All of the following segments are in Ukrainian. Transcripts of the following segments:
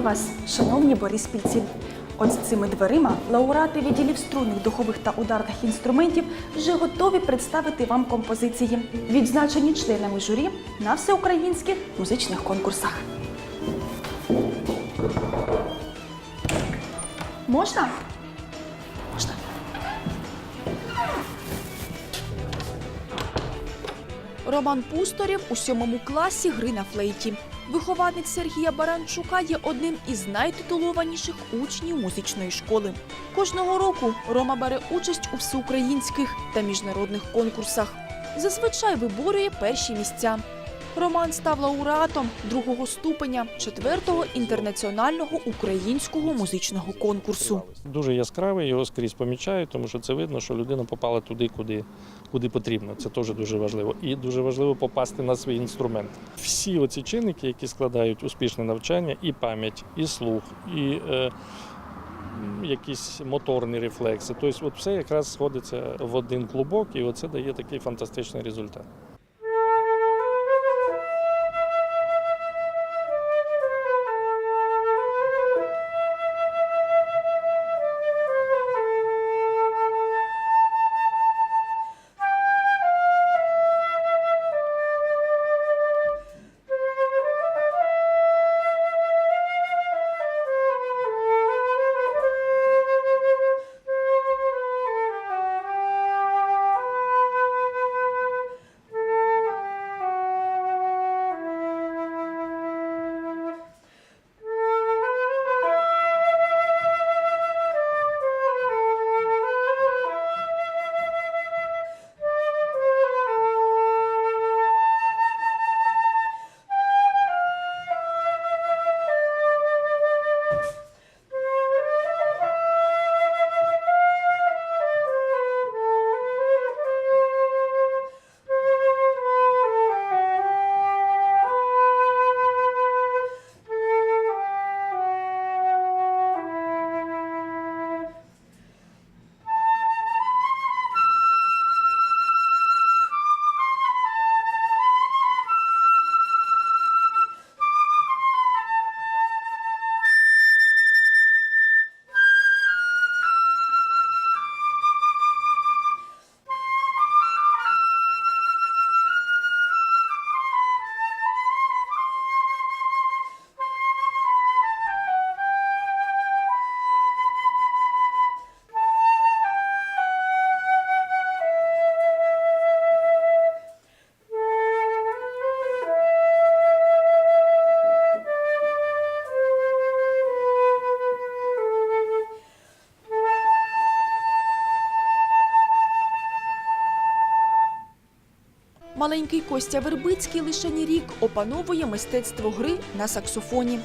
Вітаю вас, шановні бориспільці! От з цими дверима лауреати відділів струнних, духових та ударних інструментів вже готові представити вам композиції, відзначені членами журі на всеукраїнських музичних конкурсах. Можна? Можна. Роман Пусторєв у сьомому класі гри на флейті. Вихованець Сергія Баранчука є одним із найтитулованіших учнів музичної школи. Кожного року Рома бере участь у всеукраїнських та міжнародних конкурсах. Зазвичай виборює перші місця. Роман став лауреатом другого ступеня четвертого інтернаціонального українського музичного конкурсу. Дуже яскравий, його скрізь помічають, тому що це видно, що людина попала туди, куди, куди потрібно. Це теж дуже важливо. І дуже важливо попасти на свій інструмент. Всі оці чинники, які складають успішне навчання, і пам'ять, і слух, і е, якісь моторні рефлекси. Тобто, от все якраз сходиться в один клубок, і оце дає такий фантастичний результат. Маленький Костя Вербицький лише не рік опановує мистецтво гри на саксофоні.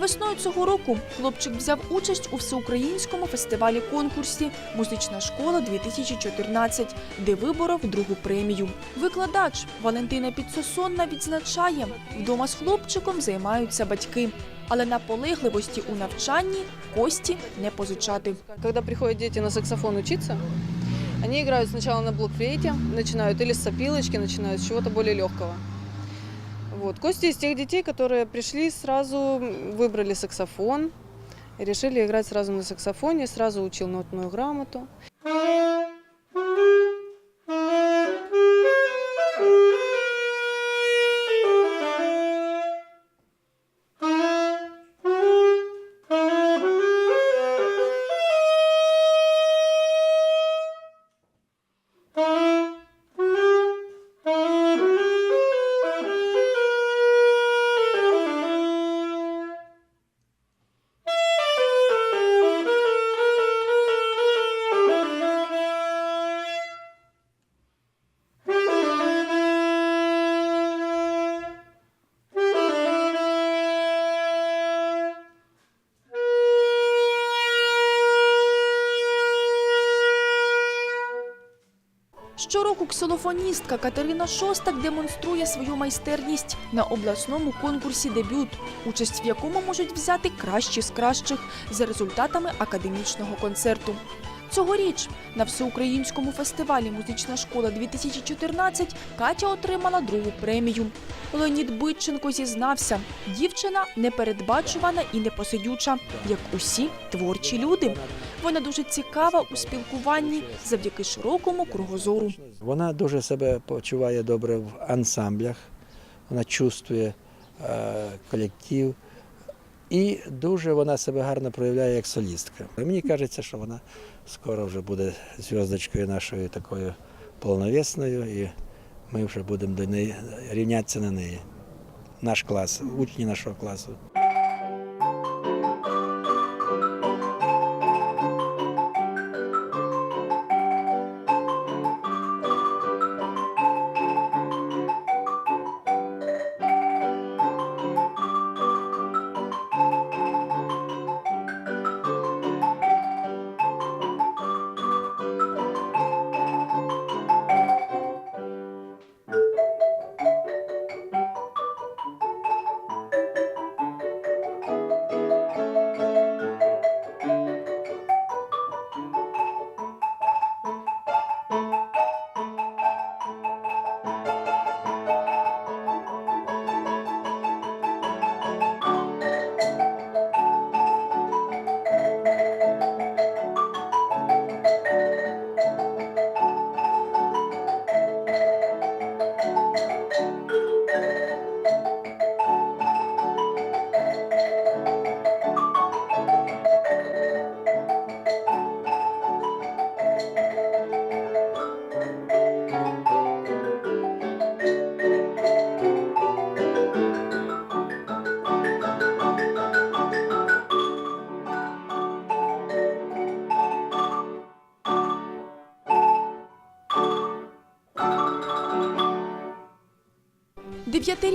Весною цього року хлопчик взяв участь у всеукраїнському фестивалі конкурсі Музична школа 2014, де виборов другу премію. Викладач Валентина Підсосонна відзначає, вдома з хлопчиком займаються батьки, але наполегливості у навчанні Кості не позичати. Когда приходят дети на саксофон учиться, они играют сначала на блокфлейте, начинают или с сопилочки, начинают с чего-то более легкого. Вот. Костя из тех детей, которые пришли сразу, выбрали саксофон, решили играть сразу на саксофоне, сразу учил нотную грамоту. Щороку ксилофоністка Катерина Шостак демонструє свою майстерність на обласному конкурсі дебют, участь в якому можуть взяти кращі з кращих за результатами академічного концерту. Цьогоріч на всеукраїнському фестивалі Музична школа 2014 Катя отримала другу премію. Леонід Битченко зізнався, дівчина непередбачувана і непосидюча, як усі творчі люди. Вона дуже цікава у спілкуванні завдяки широкому кругозору. Вона дуже себе почуває добре в ансамблях, вона чувствує е, колектив і дуже вона себе гарно проявляє як солістка. Мені кажеться, що вона скоро вже буде зв'язочкою нашою такою повновесною, і ми вже будемо до неї рівнятися на неї. Наш клас, учні нашого класу.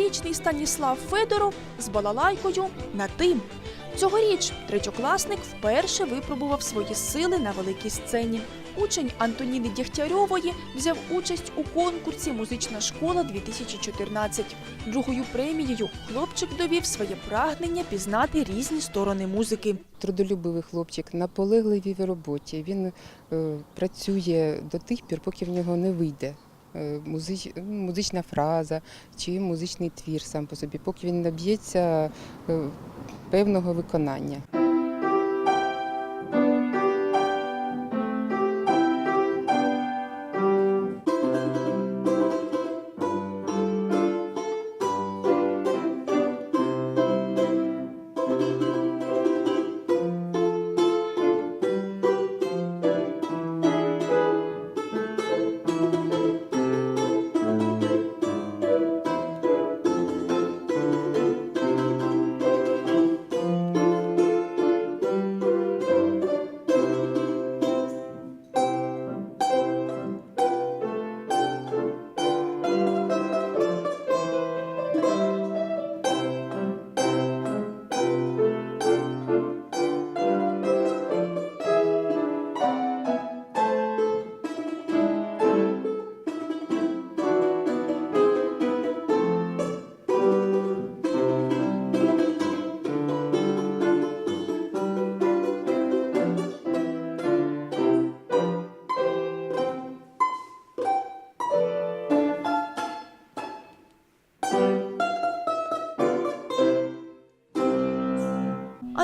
Дев'ятирічний Станіслав Федоров з балалайкою на тим. Цьогоріч третьокласник вперше випробував свої сили на великій сцені. Учень Антоніни Дягтярьової взяв участь у конкурсі Музична школа 2014. Другою премією хлопчик довів своє прагнення пізнати різні сторони музики. Трудолюбивий хлопчик, наполегливий в роботі. Він е, працює до тих пір, поки в нього не вийде музич, ну, музична фраза чи музичний твір сам по собі, поки він наб'ється е, певного виконання.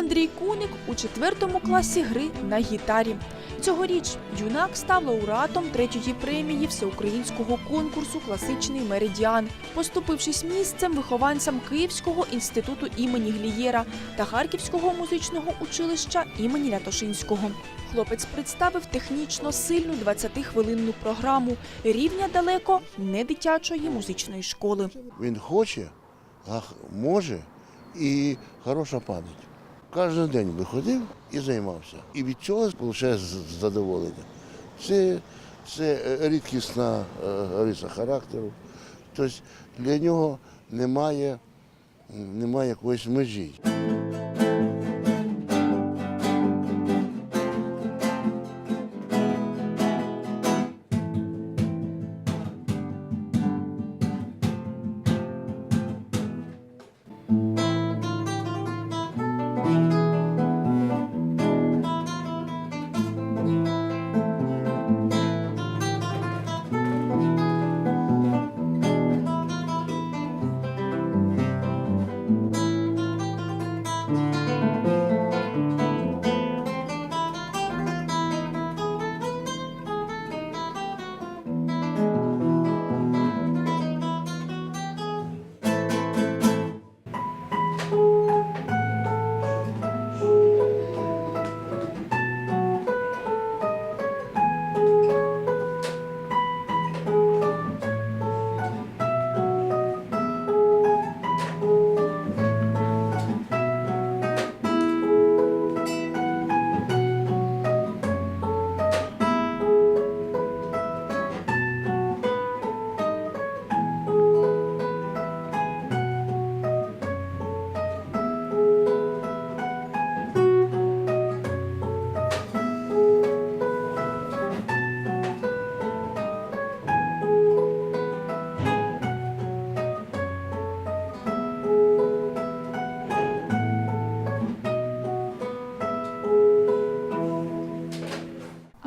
Андрій Куник у четвертому класі гри на гітарі. Цьогоріч юнак став лауреатом третьої премії всеукраїнського конкурсу Класичний меридіан, поступившись місцем вихованцям Київського інституту імені Глієра та Харківського музичного училища імені Лятошинського. Хлопець представив технічно сильну 20-хвилинну програму рівня далеко не дитячої музичної школи. Він хоче, а може і хороша пам'ять. Кожен день виходив і займався. І від цього отримує задоволення. Це, це рідкісна е, риса характеру. Тобто для нього немає, немає якоїсь межі.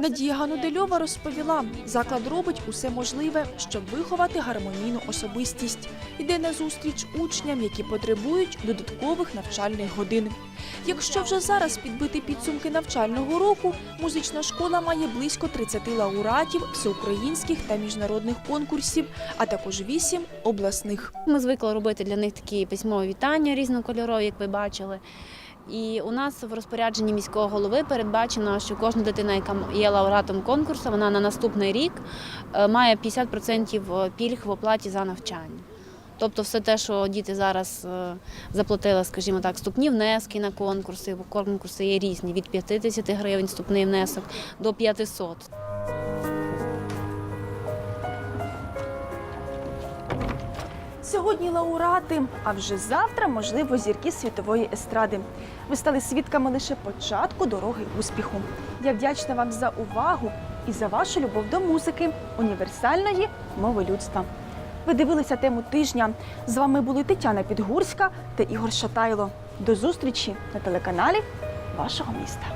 Надія Ганудельова розповіла, заклад робить усе можливе, щоб виховати гармонійну особистість. Йде на зустріч учням, які потребують додаткових навчальних годин. Якщо вже зараз підбити підсумки навчального року, музична школа має близько 30 лауреатів всеукраїнських та міжнародних конкурсів, а також 8 обласних. Ми звикли робити для них такі письмові вітання різнокольорові, як ви бачили. І у нас в розпорядженні міського голови передбачено, що кожна дитина, яка є лауреатом конкурсу, вона на наступний рік е, має 50% пільг в оплаті за навчання. Тобто все те, що діти зараз е, заплатили, скажімо так, вступні внески на конкурси, бо конкурси є різні від 50 гривень вступний внесок до 500. Сьогодні лауреати, а вже завтра, можливо, зірки світової естради. Ви стали свідками лише початку дороги успіху. Я вдячна вам за увагу і за вашу любов до музики, універсальної мови людства. Ви дивилися тему тижня. З вами були Тетяна Підгурська та Ігор Шатайло. До зустрічі на телеканалі вашого міста.